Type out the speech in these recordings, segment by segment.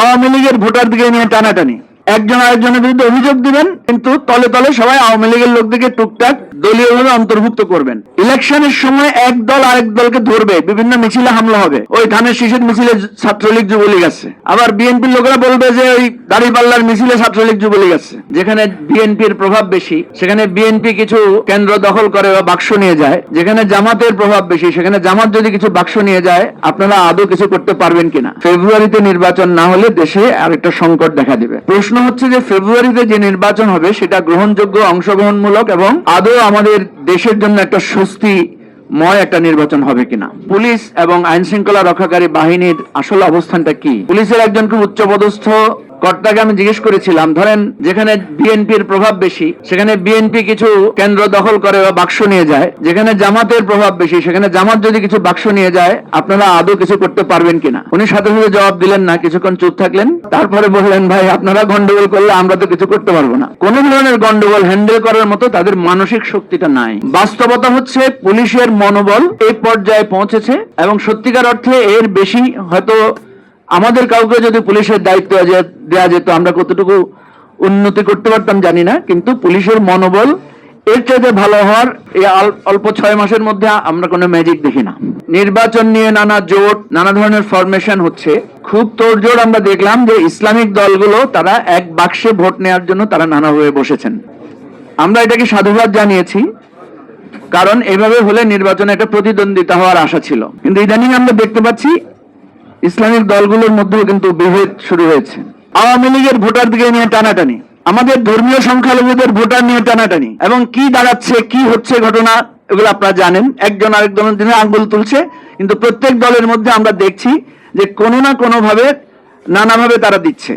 আওয়ামী লীগের ভোটারদিকে নিয়ে টানাটানি। একজন আরেকজনের বিরুদ্ধে অভিযোগ দিবেন, কিন্তু তলে তলে সবাই আওয়ামী লীগের লোকদেরকে টুকটাক দলীয়ভাবে অন্তর্ভুক্ত করবেন। ইলেকশনের সময় এক দল আরেক দলকে ধরবে, বিভিন্ন মিছিলে হামলা হবে। ওই ধানের শিশুর মিছিলে ছাত্রলীগ যুবলীগ আছে। আবার বিএনপির লোকেরা বলবে যে ওই দাড়িপাল্লার মিছিলে ছাত্রলীগ যুবলীগ আছে, যেখানে বিএনপির প্রভাব বেশি, সেখানে বিএনপি কিছু কেন্দ্র দখল করে বা বাক্স নিয়ে যায়, যেখানে জামাতের প্রভাব বেশি, সেখানে জামাত যদি কিছু বাক্স নিয়ে যায়, আপনারা আদৌ কিছু করতে পারবেন কিনা? ফেব্রুয়ারিতে নির্বাচন না হলে দেশে আরেকটা সংকট দেখা দিবে। প্রশ্ন হচ্ছে যে ফেব্রুয়ারিতে যে নির্বাচন হবে, সেটা গ্রহণযোগ্য, অংশগ্রহণমূলক এবং আদৌ আমাদের দেশের জন্য একটা স্বস্তি ময় একটা নির্বাচন হবে কিনা? পুলিশ এবং আইন শৃঙ্খলা রক্ষাকারী বাহিনীর আসল অবস্থানটা কি? পুলিশের একজন খুব উচ্চপদস্থ কর্তাকে আমি জিজ্ঞেস করেছিলাম, ধরেন যেখানে বিএনপির প্রভাব বেশি, সেখানে বিএনপি কিছু কেন্দ্র দখল করে বা বাক্স নিয়ে যায়, যেখানে জামাতের প্রভাব বেশি, সেখানে জামাত যদি কিছু বাক্স নিয়ে যায়, আপনারা আদৌ কিছু করতে পারবেন কিনা? উনি সাথে সাথে জবাব দিলেন না, কিছুক্ষণ চুপ থাকলেন, তারপরে বললেন, ভাই, আপনারা গন্ডগোল করলে আমরা তো কিছু করতে পারব না। কোন ধরনের গন্ডগোল হ্যান্ডেল করার মতো তাদের মানসিক শক্তিটা নাই। বাস্তবতা হচ্ছে, পুলিশের মনোবল এই পর্যায়ে পৌঁছেছে এবং সত্যিকার অর্থে এর বেশি হয়তো আমাদের কাউকে যদি পুলিশের দায়িত্ব দেওয়া যেত, আমরা কতটুকু উন্নতি করতে পারতাম জানি না, কিন্তু পুলিশের মনোবল এর চাইতে ভালো হওয়ার এই অল্প ছয় মাসের মধ্যে আমরা কোনো ম্যাজিক দেখি না। নির্বাচন নিয়ে নানা জোট, নানা ধরনের ফরমেশন হচ্ছে। খুব তোড়জোড় আমরা দেখলাম যে ইসলামিক দলগুলো তারা এক বাক্সে ভোট নেওয়ার জন্য তারা নানাভাবে বসেছেন। আমরা এটাকে সাধুবাদ জানিয়েছি, কারণ এভাবে হলে নির্বাচনে একটা প্রতিদ্বন্দ্বিতা হওয়ার আশা ছিল। কিন্তু ইদানিং আমরা দেখতে পাচ্ছি ইসলামিক দলগুলোর মধ্যেও কিন্তু বিভেদ শুরু হয়েছে। আওয়ামী লীগের ভোটারদিকে নিয়ে টানাটানি, আমাদের ধর্মীয় সংখ্যালঘুদের ভোটার নিয়ে টানাটানি, এবং কি দাঁড়াচ্ছে, কি হচ্ছে ঘটনা, এগুলো আপনারা জানেন। একজন আরেকজনের দিনে আঙ্গুল তুলছে, কিন্তু প্রত্যেক দলের মধ্যে আমরা দেখছি যে কোনো না কোনো ভাবে নানাভাবে তারা দিচ্ছে।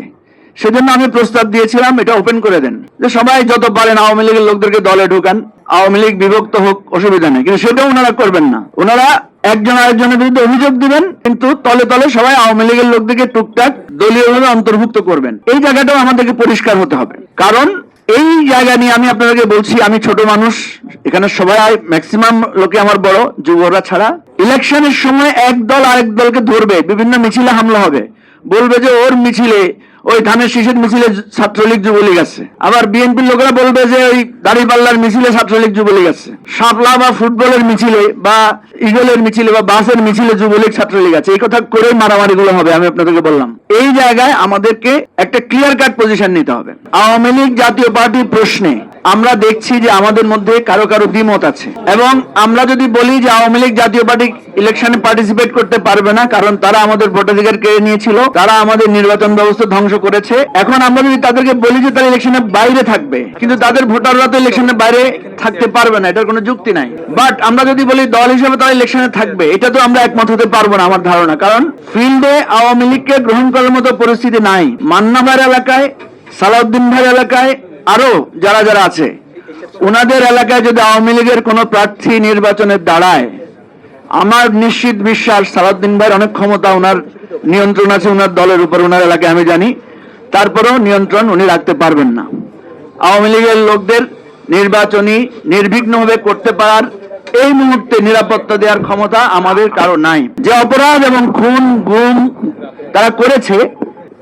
সেজন্য আমি প্রস্তাব দিয়েছিলাম, এটা ওপেন করে দেন। যে সবাই যত পারেন আওয়ামী লীগের লোকদেরকে দলে ঢোকান। আওয়ামী লীগ বিভক্ত হোক, অসুবিধা নেই। কিন্তু সেটাও ওনারা করবেন না। ওনারা একজন আরেকজনের বিরুদ্ধে অভিযোগ দিবেন, কিন্তু তলে তলে সবাই আওয়ামী লীগের লোকদেরকে টুকটাক দলীয়ভাবে অন্তর্ভুক্ত করবেন। এই জায়গাটাও আমাদেরকে পরিষ্কার হতে হবে। কারণ এই জায়গা নিয়ে আমি আপনাদেরকে বলছি, আমি ছোট মানুষ, এখানে সবাই ম্যাক্সিমাম লোকে আমার বড় যুবরা ছাড়া। ইলেকশনের সময় এক দল আরেক দলকে ধরবে, বিভিন্ন মিছিলে হামলা হবে। বলবে যে ওর মিছিলে ওই ধানের শিশুর মিছিলে ছাত্রলীগ যুবলীগ আছে। আবার বিএনপির লোকেরা বলবে যে ওই দাড়িপাল্লার মিছিলে ছাত্রলীগ যুবলীগ আছে। সাপলা বা ফুটবলের মিছিলে বা ইগলের মিছিলে বা বাসের মিছিলে যুবলীগ ছাত্রলীগ আছে। এই কথা করে মারামারি গুলো হবে, আমি আপনাদেরকে বললাম। এই জায়গায় আমাদেরকে একটা ক্লিয়ার কাট পজিশন নিতে হবে। আওয়ামী লীগ জাতীয় পার্টি প্রশ্নে আমরা দেখছি যে আমাদের মধ্যে কারও কারও দ্বিমত আছে। এবং আমরা যদি বলি যে আওয়ামী লীগ জাতীয় পার্টি ইলেকশনে পার্টিসিপেট করতে পারবে না, কারণ তারা আমাদের ভোটাধিকার কেড়ে নিয়েছিল, তারা আমাদের নির্বাচন ব্যবস্থা ধ্বংস করেছে। এখন আমরা যদি তাদেরকে বলি যে তারা ইলেকশনের বাইরে থাকবে, কিন্তু তাদের ভোটাররা তো ইলেকশনের বাইরে থাকতে পারবে না, এটার কোনো যুক্তি নাই। বাট আমরা যদি বলি দল হিসেবে তারা ইলেকশনে থাকবে, এটা তো আমরা একমত হতে পারব না আমার ধারণা। কারণ ফিল্ডে আওয়ামী লীগকে গ্রহণ করার মতো পরিস্থিতি নাই। মান্নাভার এলাকায়, সালাউদ্দিন ভাই এলাকায় আরও যারা যারা আছে, ওনাদের এলাকায় যদি আওয়ামী লীগের কোনো প্রার্থী নির্বাচনে দাঁড়ায়, আমার নিশ্চিত বিশ্বাস সালাউদ্দিন ভাইয়ের অনেক ক্ষমতা ওনার নিয়ন্ত্রণ আছে, ওনার দলের উপর, ওনার এলাকায় আমি জানি, তারপরেও নিয়ন্ত্রণ উনি রাখতে পারবেন না। আওয়ামী লীগের লোকদের নির্বাচনী নির্বিঘ্নভাবে করতে পারার এই মুহূর্তে নিরাপত্তা দেওয়ার ক্ষমতা আমাদের কারও নাই। যে অপরাধ এবং খুন, গুম তারা করেছে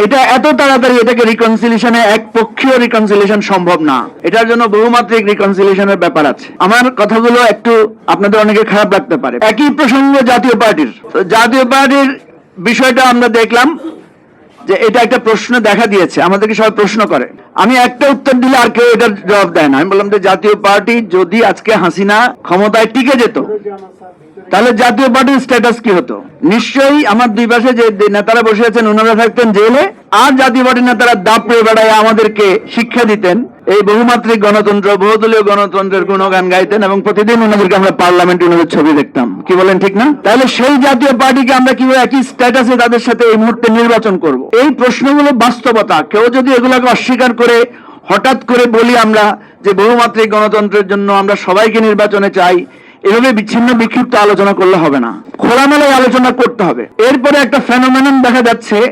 এটা এত তাড়াতাড়ি এটাকে রিকনসিলিয়েশনে এক পক্ষীয় রিকনসিলিয়েশন সম্ভব না। এটার জন্য বহুমাত্রিক রিকনসিলিয়েশনের ব্যাপার আছে। আমার কথাগুলো একটু আপনাদের অনেকে খারাপ লাগতে পারে। একই প্রসঙ্গ জাতীয় পার্টির। জাতীয় পার্টির বিষয়টা আমরা দেখলাম। যে এটা একটা প্রশ্ন দেখা দিয়েছে, আমাদেরকে সবাই প্রশ্ন করে। আমি একটা উত্তর দিলে আর কেউ এটার জবাব দেয় না। আমি বললাম যে জাতীয় পার্টি যদি আজকে হাসিনা ক্ষমতায় টিকে যেত, তাহলে জাতীয় পার্টির স্ট্যাটাস কি হতো? নিশ্চয়ই আমার দুই পাশে যে নেতারা বসে আছেন ওনারা থাকতেন জেলে আর জাতীয় নেতারা দাপড়ে বেড়ায় আমাদেরকে শিক্ষা দিতেন। এই বহুমাত্রিক গণতন্ত্র, বহুদলীয় গণতন্ত্রের গুণগান গাইতেন এবং প্রতিদিন ওনাদেরকে আমরা পার্লামেন্টে ওনাদের ছবি দেখতাম। কি বলেন, ঠিক না? তাহলে সেই জাতীয় পার্টিকে আমরা কীভাবে একই স্ট্যাটাসে তাদের সাথে এই মুহূর্তে নির্বাচন করব? এই প্রশ্নগুলো বাস্তবতা। কেউ যদি এগুলোকে অস্বীকার করে, হঠাৎ করে বলি আমরা যে বহুমাত্রিক গণতন্ত্রের জন্য আমরা সবাইকে নির্বাচনে চাই, এভাবে বিচ্ছিন্ন বিক্ষিপ্ত আলোচনা করলে হবে না। খোলামেলায় আলোচনা করতে হবে। এরপরে একটা ফেনোমেনন দেখা যাচ্ছে